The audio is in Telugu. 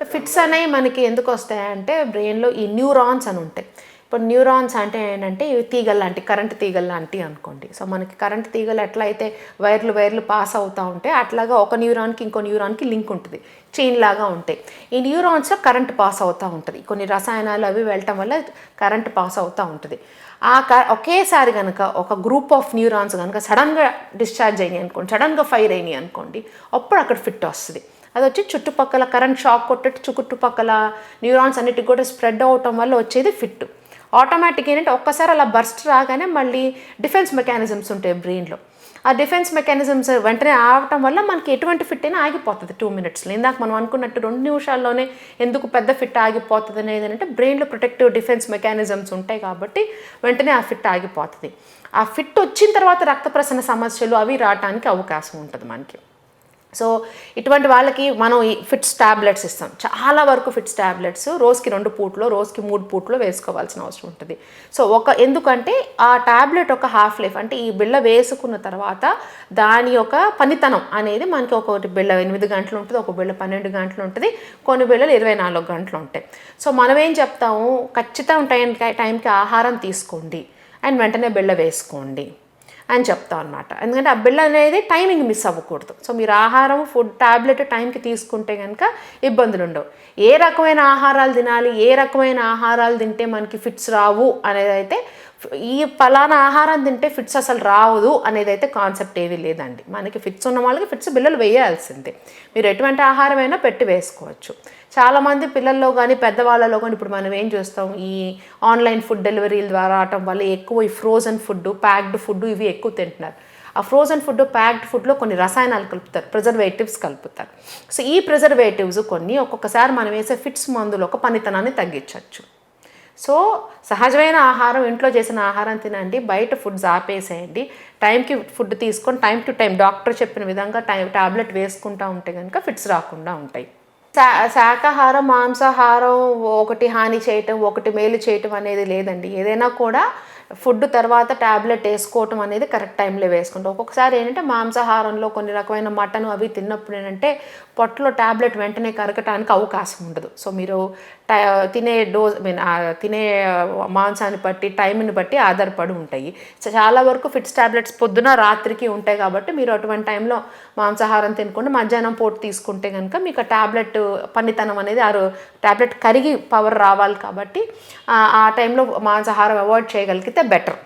ఫిట్స్ అనేవి మనకి ఎందుకు వస్తాయంటే బ్రెయిన్లో ఈ న్యూరాన్స్ అని ఉంటాయి. ఇప్పుడు న్యూరాన్స్ అంటే ఏంటంటే ఇవి తీగలు లాంటి కరెంట్ తీగల్లాంటివి అనుకోండి. సో మనకి కరెంట్ తీగలు ఎట్లా అయితే వైర్లు వైర్లు పాస్ అవుతూ ఉంటాయి అట్లాగా ఒక న్యూరాన్కి ఇంకో న్యూరాన్కి లింక్ ఉంటుంది. చైన్ లాగా ఉంటాయి. ఈ న్యూరాన్స్లో కరెంట్ పాస్ అవుతూ ఉంటుంది. కొన్ని రసాయనాలు అవి వెళ్ళటం వల్ల కరెంట్ పాస్ అవుతూ ఉంటుంది. ఆ క ఒకేసారి కనుక ఒక గ్రూప్ ఆఫ్ న్యూరాన్స్ కనుక సడన్గా డిశ్చార్జ్ అయినాయి అనుకోండి సడన్గా ఫైర్ అయినాయి అనుకోండి అప్పుడు అక్కడ ఫిట్ వస్తుంది. అది వచ్చి చుట్టుపక్కల కరెంట్ షాక్ కొట్టేట్టు చుట్టుపక్కల న్యూరాన్స్ అన్నిటికి కూడా స్ప్రెడ్ అవటం వల్ల వచ్చేది ఫిట్. ఆటోమేటిక్ ఏంటంటే ఒక్కసారి అలా బర్స్ట్ రాగానే మళ్ళీ డిఫెన్స్ మెకానిజమ్స్ ఉంటాయి బ్రెయిన్లో. ఆ డిఫెన్స్ మెకానిజమ్స్ వెంటనే ఆవటం వల్ల మనకి ఎటువంటి ఫిట్ అయినా ఆగిపోతుంది టూ మినిట్స్లో ఇందాక మనం అనుకున్నట్టు రెండు నిమిషాల్లోనే ఎందుకు పెద్ద ఫిట్ ఆగిపోతుంది అనేది అంటే బ్రెయిన్లో ప్రొటెక్టివ్ డిఫెన్స్ మెకానిజమ్స్ ఉంటాయి కాబట్టి వెంటనే ఆ ఫిట్ ఆగిపోతుంది. ఆ ఫిట్ వచ్చిన తర్వాత రక్త ప్రసరణ సమస్యలు అవి రావడానికి అవకాశం ఉంటుంది మనకి. సో ఇటువంటి వాళ్ళకి మనం ఈ ఫిట్స్ ట్యాబ్లెట్స్ ఇస్తాం. చాలా వరకు ఫిట్స్ ట్యాబ్లెట్స్ రోజుకి రెండు పూట్లో రోజుకి మూడు పూట్లో వేసుకోవాల్సిన అవసరం ఉంటుంది. సో ఒక ఎందుకంటే ఆ ట్యాబ్లెట్ ఒక హాఫ్ లైఫ్ అంటే ఈ బిళ్ళ వేసుకున్న తర్వాత దాని యొక్క పనితనం అనేది మనకి ఒకటి బిళ్ళ ఎనిమిది గంటలు ఉంటుంది ఒక బిళ్ళ పన్నెండు గంటలు ఉంటుంది కొన్ని బిళ్ళలు ఇరవై నాలుగు గంటలు ఉంటాయి. సో మనం ఏం చెప్తాము? ఖచ్చితంగా టైం టైంకి ఆహారం తీసుకోండి. అండ్ వెంటనే బిళ్ళ వేసుకోండి. అని చెప్తాం అనమాట ఎందుకంటే ఆ బిళ్ళ అనేది టైమింగ్ మిస్ అవ్వకూడదు. సో మీరు ఆహారం ఫుడ్ టాబ్లెట్ టైంకి తీసుకుంటే కనుక ఇబ్బందులు ఉండవు. ఏ రకమైన ఆహారాలు తినాలి ఏ రకమైన ఆహారాలు తింటే మనకి ఫిట్స్ రావు అనేది అయితే ఈ ఫలానా ఆహారం తింటే ఫిట్స్ అసలు రావదు అనేది అయితే కాన్సెప్ట్ ఏమీ లేదండి. మనకి ఫిట్స్ ఉన్న వాళ్ళకి ఫిట్స్ పిల్లలు వేయాల్సిందే. మీరు ఎటువంటి ఆహారం అయినా పెట్టి వేసుకోవచ్చు. చాలామంది పిల్లల్లో కానీ పెద్దవాళ్ళలో కానీ ఇప్పుడు మనం ఏం చూస్తాం? ఈ ఆన్లైన్ ఫుడ్ డెలివరీల ద్వారా రావటం వల్ల ఎక్కువ ఈ ఫ్రోజన్ ఫుడ్ ప్యాక్డ్ ఫుడ్ ఇవి ఎక్కువ తింటున్నారు. ఆ ఫ్రోజన్ ఫుడ్ ప్యాక్డ్ ఫుడ్లో కొన్ని రసాయనాలు కలుపుతారు. ప్రిజర్వేటివ్స్ కలుపుతారు. సో ఈ ప్రిజర్వేటివ్స్ కొన్ని ఒక్కొక్కసారి మనం వేసే ఫిట్స్ మందులో ఒక పనితనాన్ని తగ్గించవచ్చు. సో సహజమైన ఆహారం ఇంట్లో చేసిన ఆహారం తినండి బయట ఫుడ్స్ ఆపేసేయండి. టైంకి ఫుడ్ తీసుకొని టైం టు టైం డాక్టర్ చెప్పిన విధంగా టైం టాబ్లెట్ వేసుకుంటూ ఉంటే కనుక ఫిట్స్ రాకుండా ఉంటాయి. శా శాకాహారం మాంసాహారం ఒకటి హాని చేయటం ఒకటి మేలు చేయటం అనేది లేదండి. ఏదైనా కూడా ఫుడ్ తర్వాత ట్యాబ్లెట్ వేసుకోవటం అనేది కరెక్ట్ టైంలో వేసుకుంటాం. ఒక్కొక్కసారి ఏంటంటే మాంసాహారంలో కొన్ని రకమైన మటన్ అవి తిన్నప్పుడు ఏంటంటే పొట్టలో ట్యాబ్లెట్ వెంటనే కరగటానికి అవకాశం ఉండదు. సో మీరు తినే డోస్ మీన్ తినే మాంసాన్ని బట్టి టైంని బట్టి ఆధారపడి ఉంటాయి. సో చాలా వరకు ఫిట్స్ ట్యాబ్లెట్స్ పొద్దున రాత్రికి ఉంటాయి కాబట్టి మీరు అటువంటి టైంలో మాంసాహారం తినకుండా మధ్యాహ్నం పూట తీసుకుంటే కనుక మీకు ఆ ట్యాబ్లెట్ పనితనం అనేది ఆ ట్యాబ్లెట్ కరిగి పవర్ రావాలి కాబట్టి ఆ టైంలో మాంసాహారం అవాయిడ్ the better.